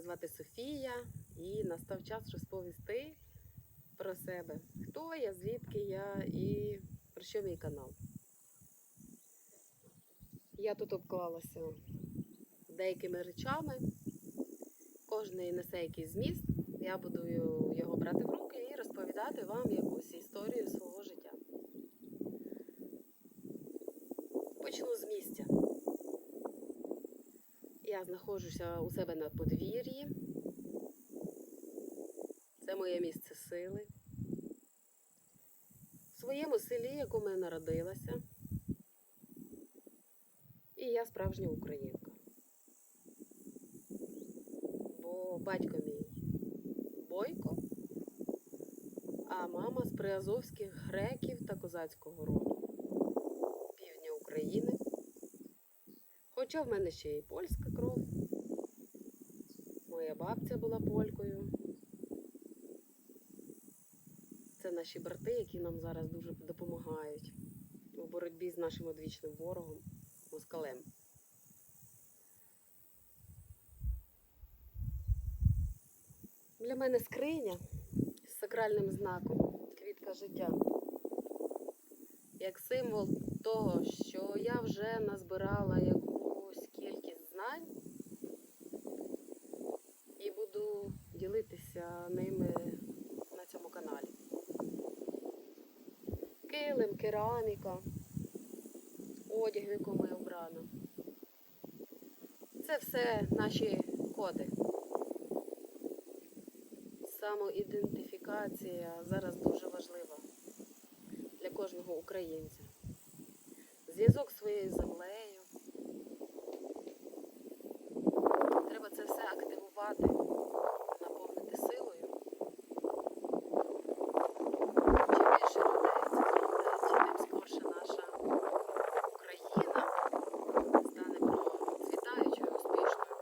Звати Софія і настав час розповісти про себе. Хто я, звідки я і про що мій канал. Я тут обклалася деякими речами. Кожний несе якийсь зміст. Я буду його брати в руки і розповідати вам якусь історію свого життя. Почну з місця. Я знаходжуся у себе на подвір'ї. Це моє місце сили. В своєму селі, якому я народилася. І я справжня українка. Бо батько мій бойко, а мама з приазовських греків та козацького роду півдня України. Хоча в мене ще і польська кров. Моя бабця була полькою. Це наші брати, які нам зараз дуже допомагають у боротьбі з нашим одвічним ворогом москалем. Для мене скриня з сакральним знаком квітка життя. Як символ того, що я вже назбирала якусь кількість знань і буду ділитися ними на цьому каналі. Килим, кераміка, одяг, в якому я обрана. Це все наші коди. Самоідентифікація зараз дуже важлива для кожного українця. Зв'язок з своєю землею. Треба це все активувати, наповнити силою. Чим більше людей це зроблять, тим скорше наша Україна стане процвітаючою, успішною.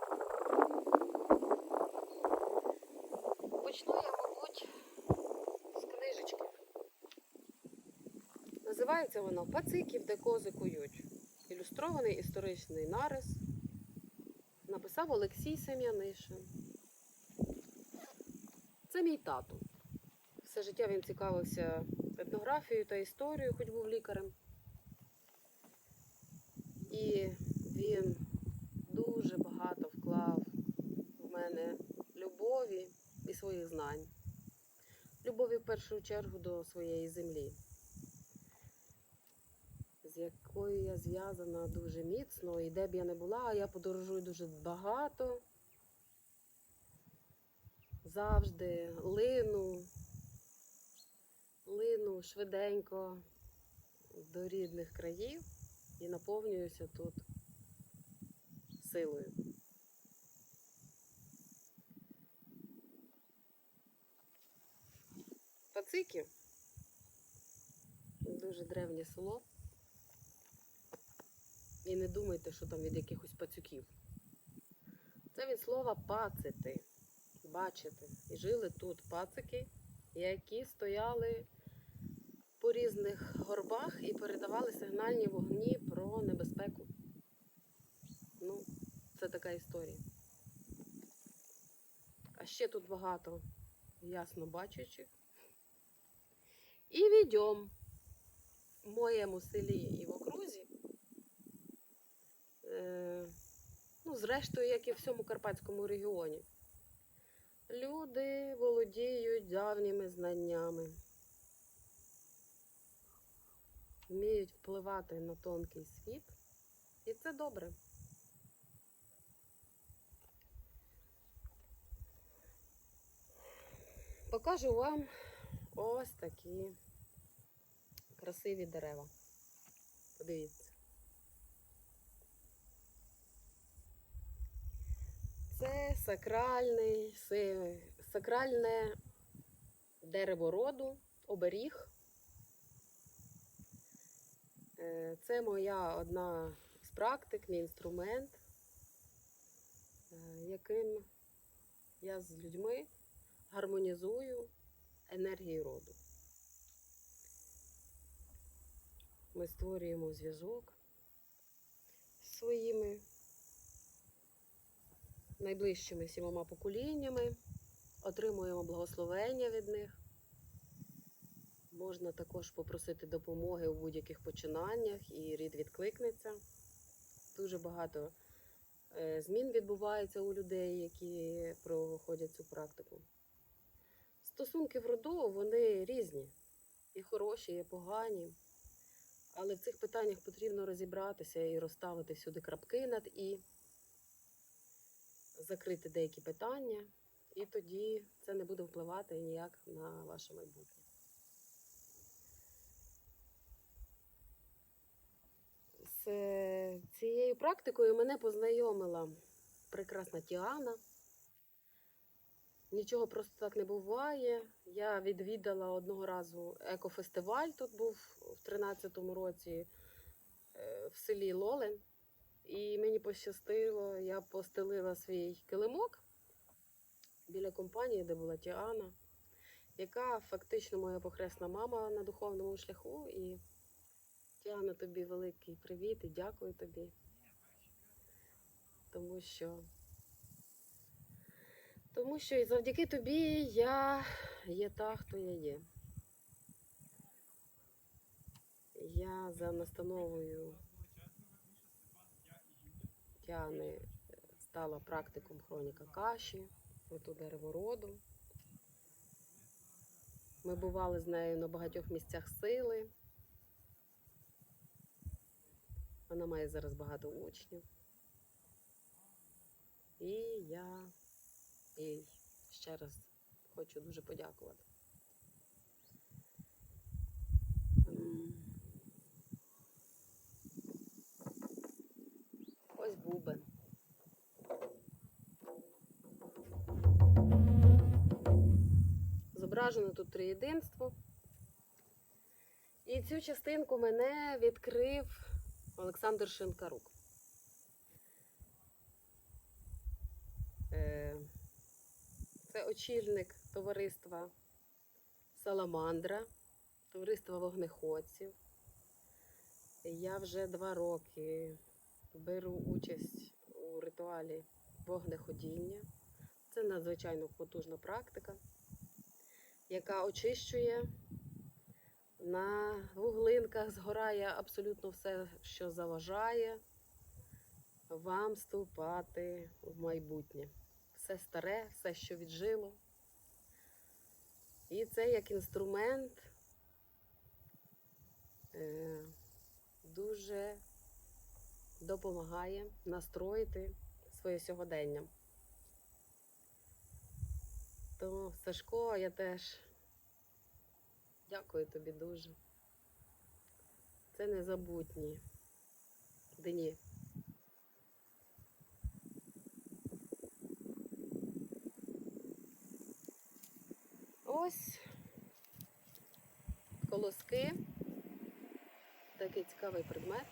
Почну я, мабуть, з книжечки. Називається воно Пациків, де кози кують. Ілюстрований історичний нарис. Написав Олексій Сем'янишин. Це мій тато. Все життя він цікавився етнографією та історією, хоч був лікарем. І він дуже багато вклав в мене любові і своїх знань. Любові в першу чергу до своєї землі, якою я зв'язана дуже міцно, і де б я не була, я подорожую дуже багато. Завжди лину, лину швиденько до рідних країв і наповнююся тут силою. Пацики. Дуже древнє село. І не думайте, що там від якихось пацюків. Це від слова пацити, бачити. І жили тут пацики, які стояли по різних горбах і передавали сигнальні вогні про небезпеку. Ну, це така історія. А ще тут багато ясно бачучих. І відьом в моєму селі і ну, зрештою, як і в всьому Карпатському регіоні. Люди володіють давніми знаннями, вміють впливати на тонкий світ, і це добре. Покажу вам ось такі красиві дерева. Подивіться. Це сакральний, сакральне дерево роду, оберіг. Е, Це моя одна з практик, мій інструмент, е, яким я з людьми гармонізую енергії роду. Ми створюємо зв'язок з своїми найближчими сімома поколіннями, отримуємо благословення від них. Можна також попросити допомоги у будь-яких починаннях, і рід відкликнеться. Дуже багато е, змін відбувається у людей, які проходять цю практику. Стосунки в роду вони різні, і хороші, і погані. Але в цих питаннях потрібно розібратися і розставити всюди крапки над і, закрити деякі питання, і тоді це не буде впливати ніяк на ваше майбутнє. З цією практикою мене познайомила прекрасна Тіана. Нічого просто так не буває. Я відвідала одного разу екофестиваль. Тут був в 13-му році е, в селі Лолен. І мені пощастило, я постелила свій килимок біля компанії, де була Тіана, яка фактично моя похресна мама на духовному шляху. І Тіана, тобі великий привіт і дякую тобі. Тому що тому що і завдяки тобі я є та, хто я є. Я за настановою Тіани стала практиком хроніка каші, оту дерево роду. Ми бували з нею на багатьох місцях сили. Вона має зараз багато учнів. І я їй ще раз хочу дуже подякувати. Зображено тут триєдинство. І цю частинку мене відкрив Олександр Шинкарук. Е, Це очільник товариства Саламандра, товариства вогнеходців. Я вже два роки беру участь у ритуалі вогнеходіння. Це надзвичайно потужна практика, яка очищує. На вуглинках згорає абсолютно все, що заважає вам вступати в майбутнє. Все старе, все, що віджило. І це як інструмент е, дуже допомагає настроїти своє сьогодення. То, Сашко, я теж дякую тобі дуже. Це незабутні дні. Ось колоски. Такий цікавий предмет.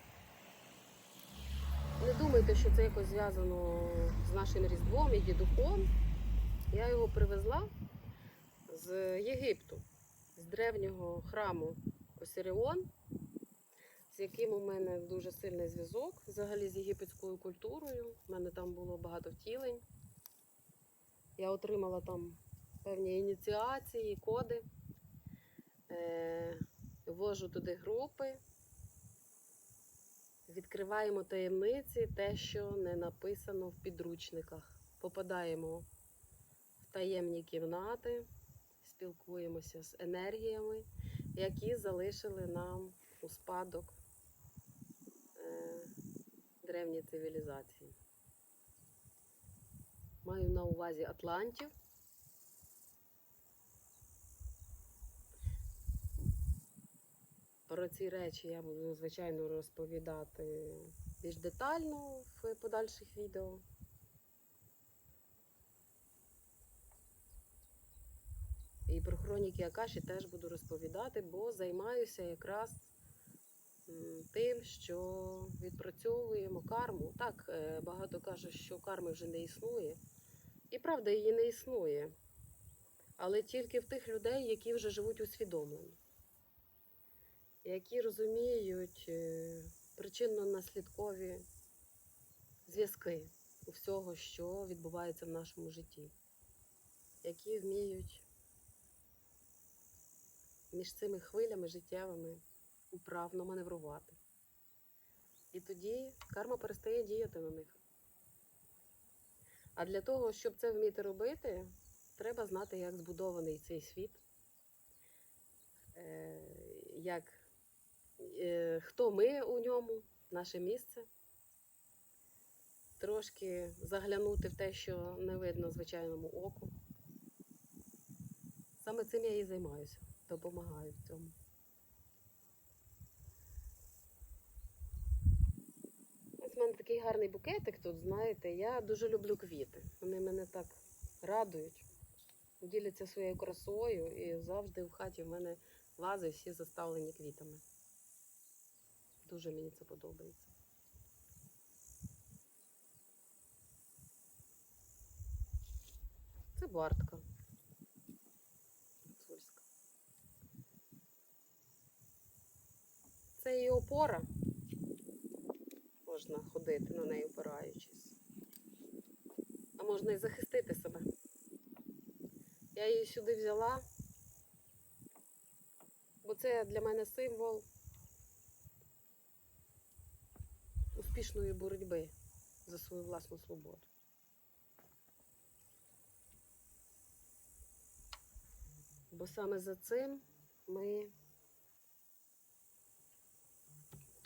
Не думайте, що це якось зв'язано з нашим Різдвом і дідухом. Я його привезла з Єгипту, з древнього храму Осиріон, з яким у мене дуже сильний зв'язок взагалі з єгипетською культурою. У мене там було багато втілень. Я отримала там певні ініціації, коди. Е, ввожу туди групи. Відкриваємо таємниці, те, що не написано в підручниках. Попадаємо таємні кімнати, спілкуємося з енергіями, які залишили нам у спадок е, древні цивілізації. Маю на увазі Атлантів. Про ці речі я буду, звичайно, розповідати більш детально в подальших відео. І про хроніки Акаші теж буду розповідати, бо займаюся якраз тим, що відпрацьовуємо карму. Так, е, багато кажуть, що карми вже не існує. І правда, її не існує. Але тільки в тих людей, які вже живуть усвідомлено які розуміють е, причинно-наслідкові зв'язки у всього, що відбувається в нашому житті, які вміють між цими хвилями життєвими управно маневрувати. І тоді карма перестає діяти на них. А для того, щоб це вміти робити, треба знати, як збудований цей світ, е, як, е, хто ми у ньому, наше місце. Трошки заглянути в те, що не видно звичайному оку. Саме цим я і займаюся, допомагаю в цьому. Ось в мене такий гарний букетик тут, знаєте, я дуже люблю квіти. Вони мене так радують, діляться своєю красою і завжди в хаті в мене вази всі заставлені квітами. Дуже мені це подобається. Це бартка. Гуцульська. Це її опора. Можна ходити на неї опираючись. А можна і захистити себе. Я її сюди взяла, бо це для мене символ успішної боротьби за свою власну свободу. Бо саме за цим ми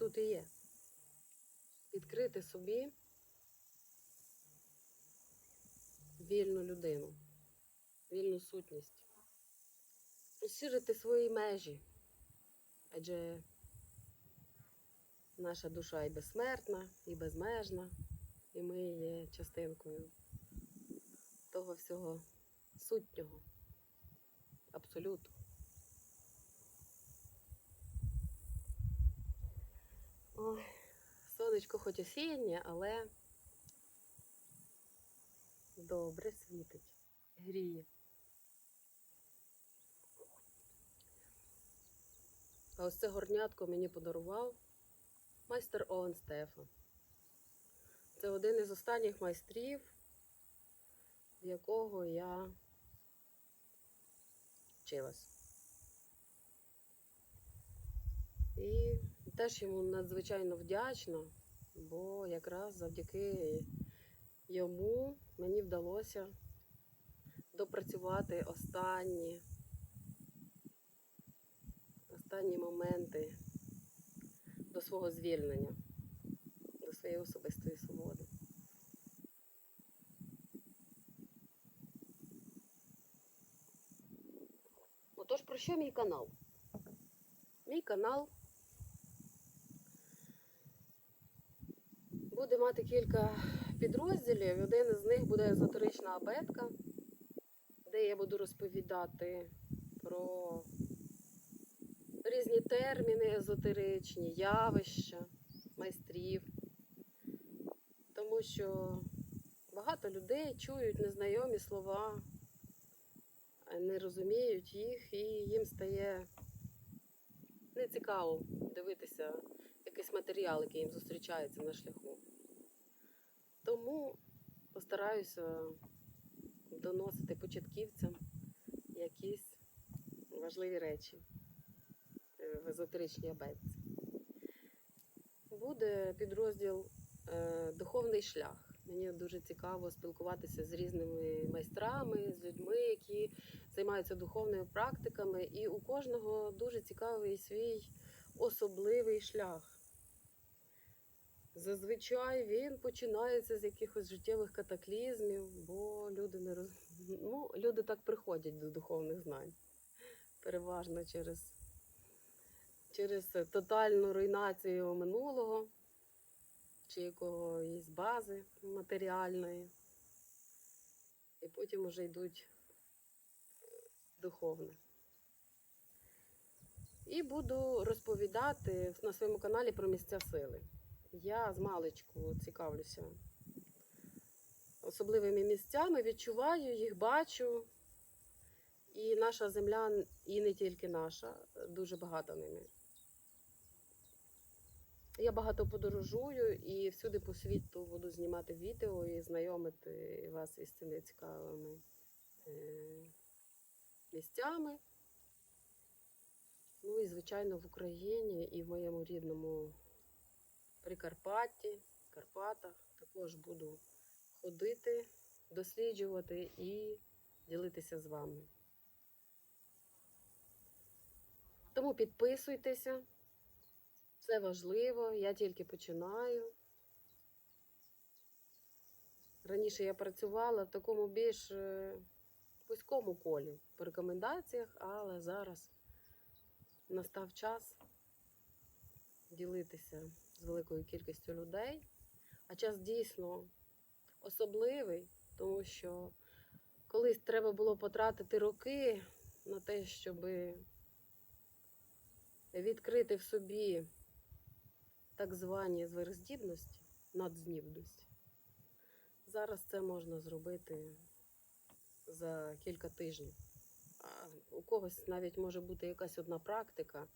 тут і є. Відкрити собі вільну людину, вільну сутність, розширити свої межі, адже наша душа і безсмертна, і безмежна, і ми є частинкою того всього сутнього абсолюту. Ой, сонечко хоч осіннє, але добре світить, гріє. А ось це горнятко мені подарував майстер Овен Стефан. Це один із останніх майстрів, в якого я вчилась. І теж йому надзвичайно вдячна, бо якраз завдяки йому мені вдалося допрацювати останні, останні моменти до свого звільнення, до своєї особистої свободи. Отож, про що мій канал? Мій канал буде мати кілька підрозділів. Один із них буде езотерична абетка, де я буду розповідати про різні терміни езотеричні, явища, майстрів. Тому що багато людей чують незнайомі слова, не розуміють їх, і їм стає нецікаво дивитися якийсь матеріал, який їм зустрічається на шляху. Тому постараюся доносити початківцям якісь важливі речі е, в езотеричній абетці. Буде підрозділ е, Духовний шлях. Мені дуже цікаво спілкуватися з різними майстрами, з людьми, які займаються духовними практиками, і у кожного дуже цікавий свій особливий шлях. Зазвичай він починається з якихось життєвих катаклізмів, бо люди не роз... ну, люди так приходять до духовних знань. Переважно через, через тотальну руйнацію минулого чи якоїсь бази матеріальної. І потім вже йдуть духовне. І буду розповідати на своєму каналі про місця сили. Я з маличку цікавлюся особливими місцями, відчуваю їх, бачу. І наша земля, і не тільки наша, дуже багата ними. Я багато подорожую і всюди по світу буду знімати відео і знайомити вас із цими цікавими е, місцями. Ну і, звичайно, в Україні і в моєму рідному Прикарпатті, Карпатах також буду ходити, досліджувати і ділитися з вами. Тому підписуйтеся. Це важливо, я тільки починаю. Раніше я працювала в такому більш е, вузькому колі по рекомендаціях, але зараз настав час ділитися з великою кількістю людей. А час дійсно особливий, тому що колись треба було потратити роки на те, щоб відкрити в собі так звані звероздібності, надздібності. Зараз це можна зробити за кілька тижнів. А у когось навіть може бути якась одна практика,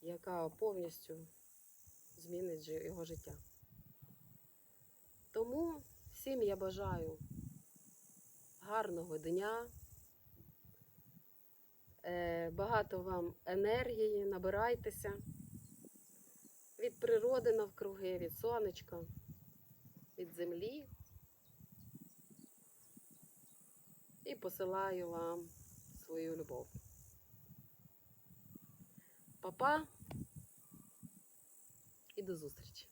яка повністю змінить його життя. Тому всім я бажаю гарного дня, е, багато вам енергії, набирайтеся від природи навкруги, від сонечка, від землі. І посилаю вам свою любов. Па-па і до зустрічі!